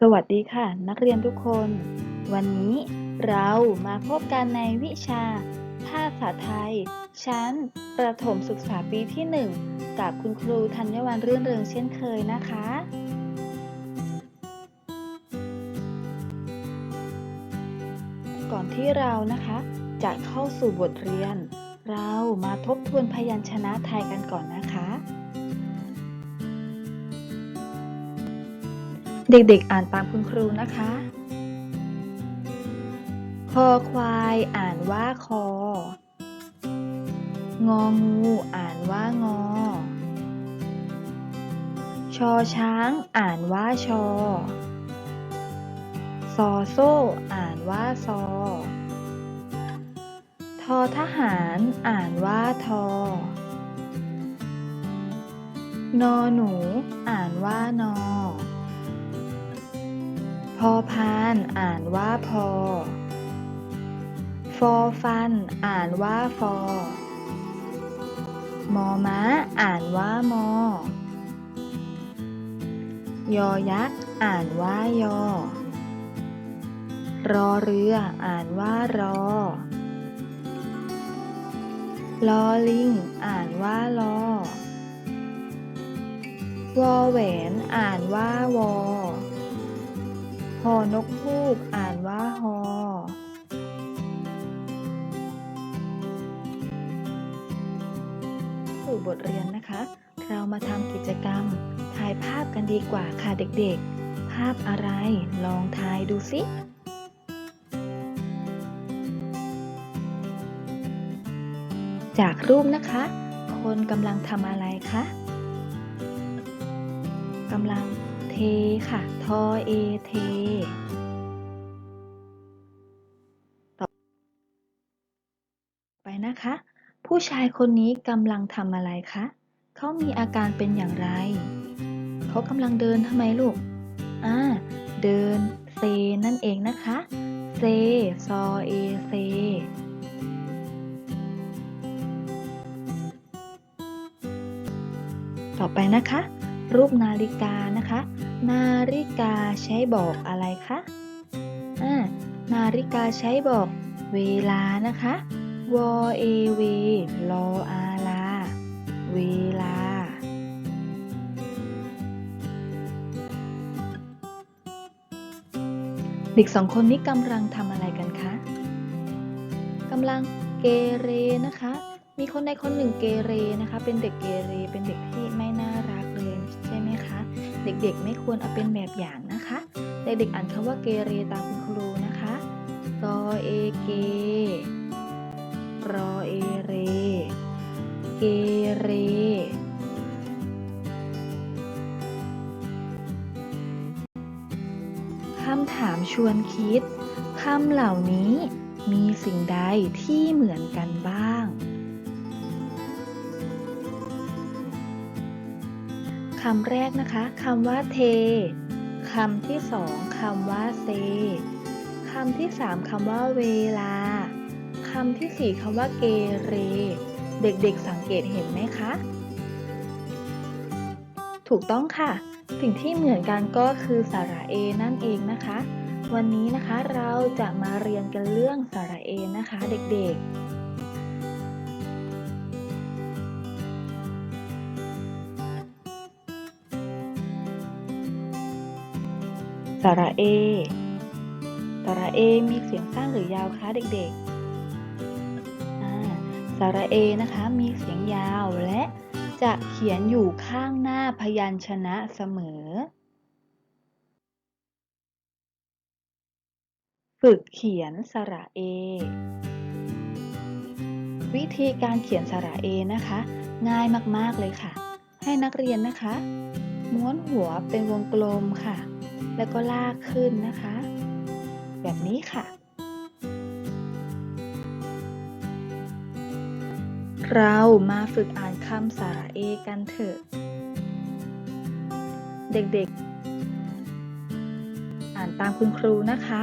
สวัสดีค่ะ นักเรียนทุกคน วันนี้เรามาพบกันในวิชา ภาษาไทย ชั้น ประถมศึกษาปีที่ 1 กับคุณครูธัญวันรื่นเริงเช่นเคยนะคะ ก่อนที่เรานะคะ จะเข้าสู่บทเรียน เรามาทบทวนพยัญชนะไทยกันก่อนนะคะ เด็กๆ อ่านตามคุณครูนะคะ คอควายอ่านว่าคอ งองูอ่านว่างอ ชอช้างอ่านว่าชอ ซอโซ่อ่านว่าซอ ทอทหารอ่านว่าทอนอหนู อ่านว่านอพ อพานอ่านว่าพอ ฟอฟัน อ่านว่าฟอ มอม้า อ่านว่ามอ ยอยักษ์ อ่านว่ายอ รอเรือ อ่านว่ารอ ลอลิง อ่านว่าลอวอแหวน อ่านว่าวอ หอนกฮูกอ่านว่าฮอสู่บทเรียนนะคะ เรามาทำกิจกรรม ถ่ายภาพกันดีกว่าค่ะเด็กๆ ภาพอะไร ลองทายดูสิจากรูปนะคะ คนกำลังทำอะไรคะ กำลัง เทค่ะ ทอเอเทต่อไปนะคะ ผู้ชายคนนี้กำลังทำอะไรคะ เขามีอาการเป็นอย่างไร เขากำลังเดินทำไมลูก อ่า เดิน เซ นั่นเองนะคะ เซ ซอเอ เซต่อไปนะคะ รูปนาฬิกานะคะ นาฬิกาใช้บอกอะไรคะอ่านาฬิกาใช้บอกเวลานะคะวอเอเวลออาลา เวลา เด็กสองคนนี้กำลังทำอะไรกันคะกำลังเกเรนะคะ มีคนใดคนหนึ่งเกเรนะคะ เป็นเด็กเกเร เป็นเด็กที่ไม่น่ารัก เด็กๆ ไม่ควรเอาเป็นแบบอย่างนะคะ เด็กๆอ่านคำว่าเกเรตามคุณครูนะคะกอเอเกรอเอเร เกเร คำถามชวนคิด คำเหล่านี้มีสิ่งใดที่เหมือนกันบ้าง คำแรกนะคะคำว่าเทคำที่สองคำว่าเซคำที่สามคำว่าเวลาคำที่สี่คำว่าเกเร เด็กๆสังเกตเห็นไหมคะ ถูกต้องค่ะ สิ่งที่เหมือนกันก็คือสระเอนั่นเองนะคะ วันนี้นะคะเราจะมาเรียนกันเรื่องสระเอนะคะเด็กๆ สระเอ สระเอมีเสียงสั้นหรือยาวคะเด็กๆสระเอนะคะมีเสียงยาวและจะเขียนอยู่ข้างหน้าพยัญชนะเสมอ ฝึกเขียนสระเอ วิธีการเขียนสระเอนะคะ ง่ายมากๆเลยค่ะ ให้นักเรียนนะคะ ม้วนหัวเป็นวงกลมค่ะ แล้วก็ลากขึ้นนะคะ แบบนี้ค่ะ เรามาฝึกอ่านคำสระเอกันเถอะ เด็กๆ อ่านตามคุณครูนะคะ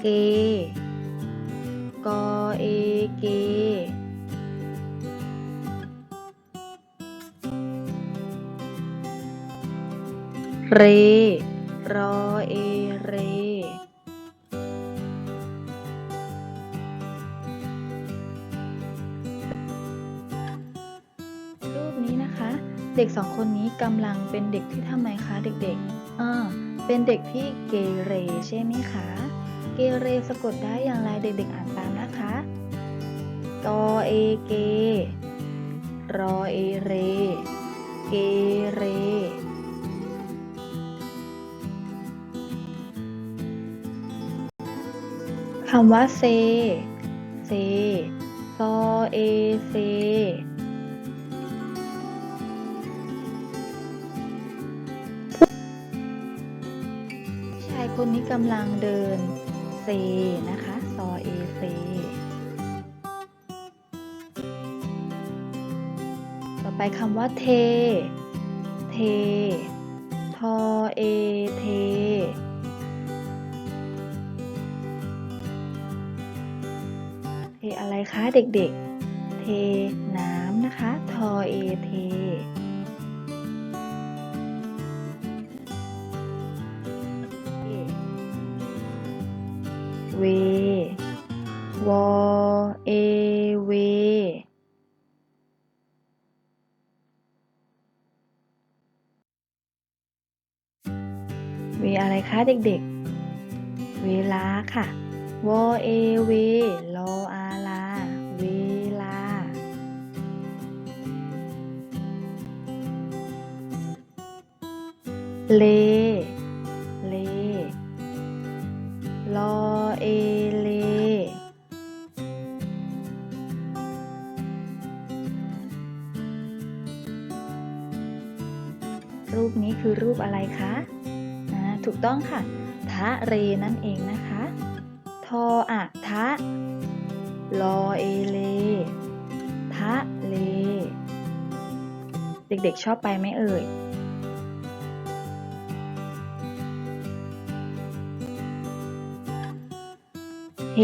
เก กอเอเกเร รอเอเร รูปนี้นะคะ เด็กสองคนนี้กำลังเป็นเด็กที่ทำไมคะเด็กๆอ่าเป็นเด็กที่เกเรใช่ไหมคะ เกเรสะกดได้อย่างไรเด็กๆอ่านตามนะคะกอเอเก รอเอเร เกเรำว่าเซ เซ ซอเอเซ ชายคนนี้กำลังเดิน เซ นะคะ ซอเอเซต่อไปคำว่าเท เท ทอเอเท คะเด็กๆ เทน้ำนะคะ ทอเอเท เว วอ เอ เว เวอะไรคะเด็กๆ เวลาค่ะ วอ เอ เว ลออา เลเลลอเอเลรูปนี้คือรูปอะไรคะถูกต้องค่ะ ทะเรนั่นเองนะคะ ทออะทะ ลอเอเล ทะเล เด็กๆชอบไปไหมเอ่ย เฮ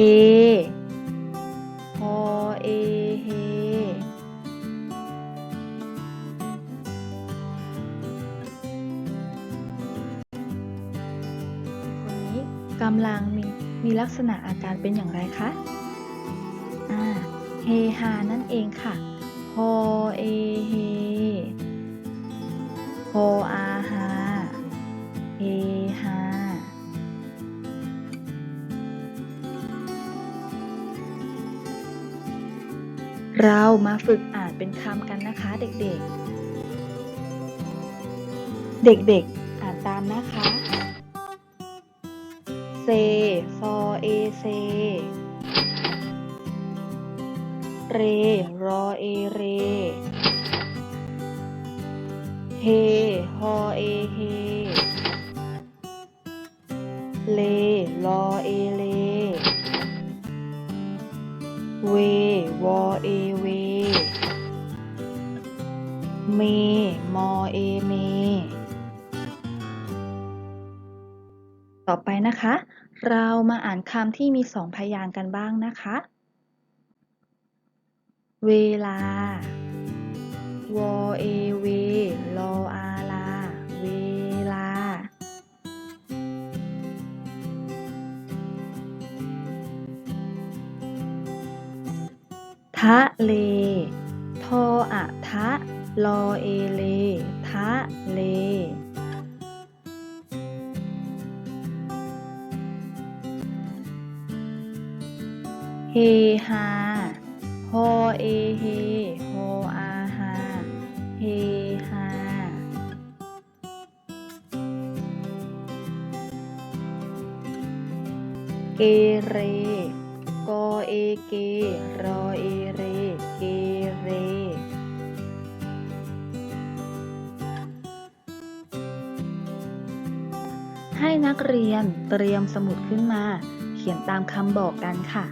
ฮอเอเฮคนนี้กำลังมีมีลักษณะอาการเป็นอย่างไรคะ อ่า เฮฮานั่นเองค่ะ ฮอเอเฮ ฮออา เรามาฝึกอ่านเป็นคำกันนะคะเด็กๆ เด็กๆ อ่านตามนะคะเซซอเอเซ เร รอเอเร เฮ ฮอเอเฮ เล ลอเอเล เว วอเอ เวเม มอเอเม ต่อไปนะคะ เรามาอ่านคำที่มีสองพยางค์กันบ้างนะคะ เวลาวอเอเวลออาลา เวลา ทะเล ทออะทะ ลอเอเล ทะเล เฮฮา ฮอเอเฮ ฮออาฮา เฮฮา เกเร กอเอเก รอเอเร เกเร นักเรียนเตรียมสมุดขึ้นมา เขียนตามคำบอกกันค่ะ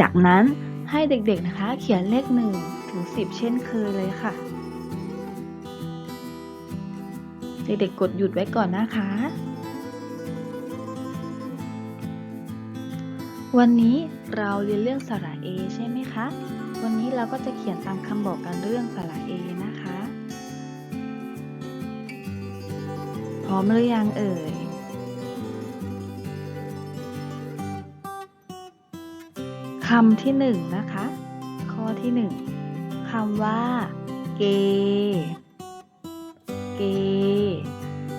จากนั้นให้เด็กๆนะคะ เขียนเลขหนึ่งถึงสิบเช่นเคยเลยค่ะ เด็กๆกดหยุดไว้ก่อนนะคะ วันนี้เราเรียนเรื่องสระเอใช่ไหมคะ วันนี้เราก็จะเขียนตามคำบอกกันเรื่องสระ A นะคะ พร้อมหรือยังเอ่ย คำที่หนึ่งนะคะ ข้อที่หนึ่งคำว่า เก เก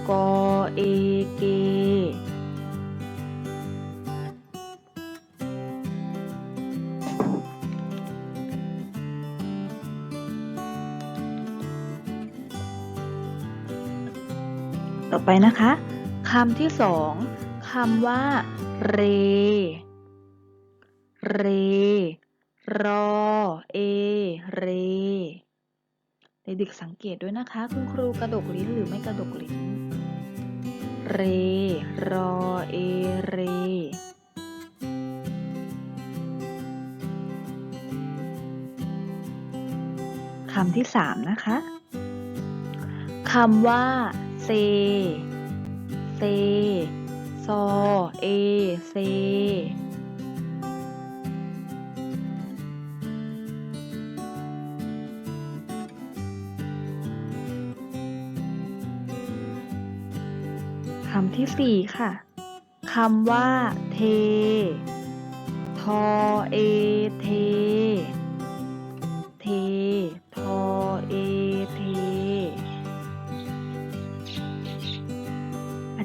กอ ต่อไปนะคะคำที่สองคำว่า เร เร รอ เอ เร เด็กๆสังเกตด้วยนะคะ คุณครูกระดกลิ้นหรือไม่กระดกลิ้น เร รอ เอ เร คำที่สามนะคะ คำว่า เซเซซอเอเซคำที่สี่ค่ะ คำว่า เท ทอเอ เทเท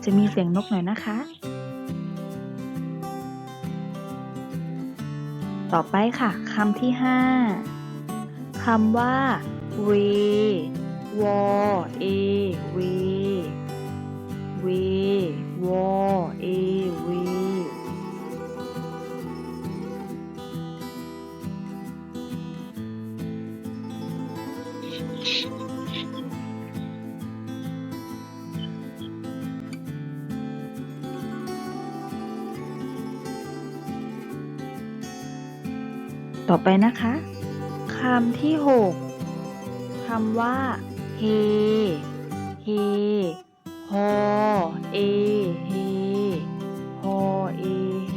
จะมีเสียงนกหน่อยนะคะ ต่อไปค่ะคำที่ห้าคำว่าเววอเอเวเต่อไปนะคะคำที่หกคำว่า เฮ เฮ ฮอ เอ เฮ ฮอ เอ เฮ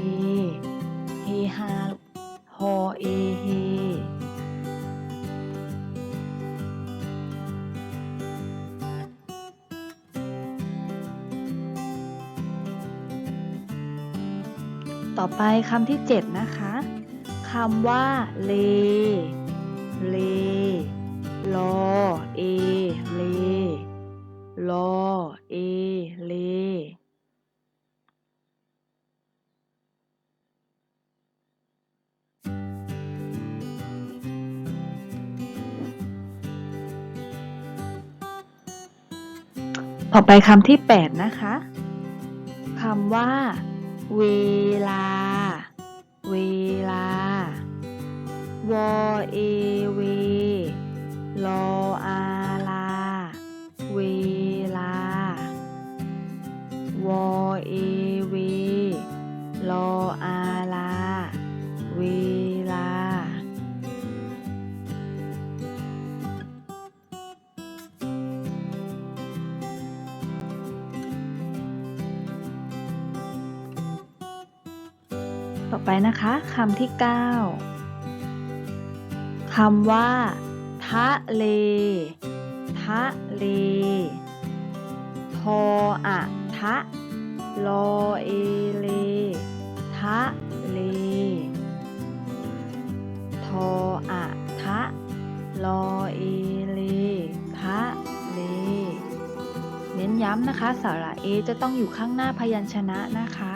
เฮฮาฮอ เอ เฮ ต่อไปคำที่เจ็ดนะคะ คำว่า เล เล ลอ เอ เล ลอ เอ เล ต่อไปคำที่แปดนะคะ คำว่า เวลา เว วอเอเว ลออาลา เวลาวอเอเว ลออาลา เวลา ต่อไปนะคะคำที่ 9 คำว่า ทะเล ทะเล ทออะทะ ลอเอเล ทะเล ทออะทะ ลอเอเลทะเล เน้นย้ำนะคะ สระเอจะต้องอยู่ข้างหน้าพยัญชนะนะคะ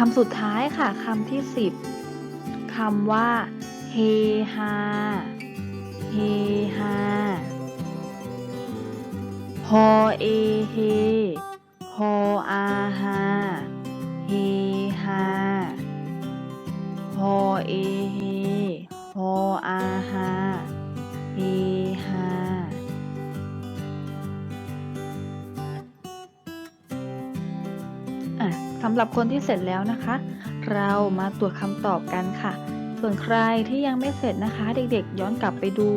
คำสุดท้ายค่ะคำที่ 10คำว่าเฮฮาเฮฮาฮอเอเฮฮออาฮาเฮฮาฮอเอเฮฮออาฮาเฮ หรับคนที่เสร็จแล้วนะคะ เรามาตรวจคำตอบกันค่ะ ส่วนใครที่ยังไม่เสร็จนะคะ เด็กๆย้อนกลับไปดู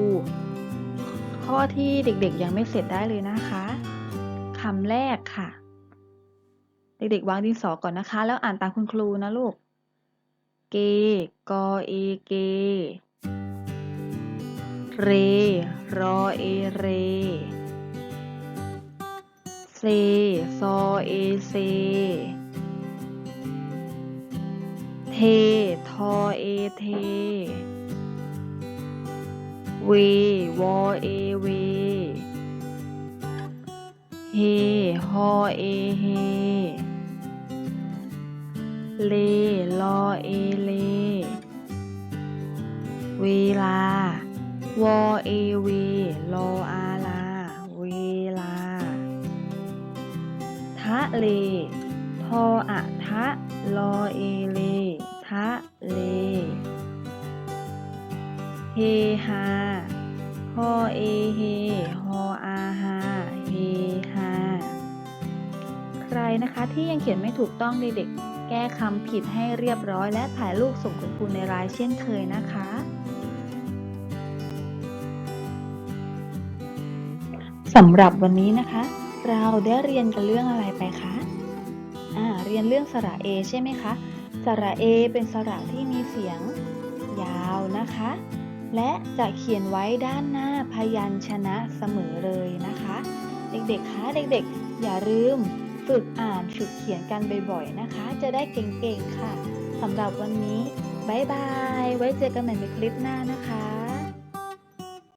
ข้อที่เด็กๆยังไม่เสร็จได้เลยนะคะคำแรกค่ะ เด็กๆวางดินสอก่อนนะคะ แล้วอ่านตามคุณครูนะลูก เกกอเอเก เร รอเอเรเซซอเอเซ เท ทอเอเท เว วอเอเว เฮ ฮอเอเฮ เล ลอเอเล เวลา วอเอเว ลออาลา เวลา ทะเล ทออะทะ ลอเอเล ทะเล เฮฮาฮอเอเฮฮออาฮาเฮฮาใครนะคะที่ยังเขียนไม่ถูกต้องเด็กๆแก้คำผิดให้เรียบร้อย และถ่ายรูปส่งคุณครูในไลน์เช่นเคยนะคะสำหรับวันนี้นะคะ เราได้เรียนกันเรื่องอะไรไปคะ อ่า เรียนเรื่องสระเอใช่ไหมคะ สระเอเป็นสระที่มีเสียงยาวนะคะ และจะเขียนไว้ด้านหน้าพยัญชนะเสมอเลยนะคะ เด็กๆคะเด็กๆ อย่าลืมฝึกอ่านฝึกเขียนกันบ่อยๆนะคะ จะได้เก่งๆค่ะสำหรับวันนี้บายบาย ไว้เจอกันใหม่ในคลิปหน้านะคะ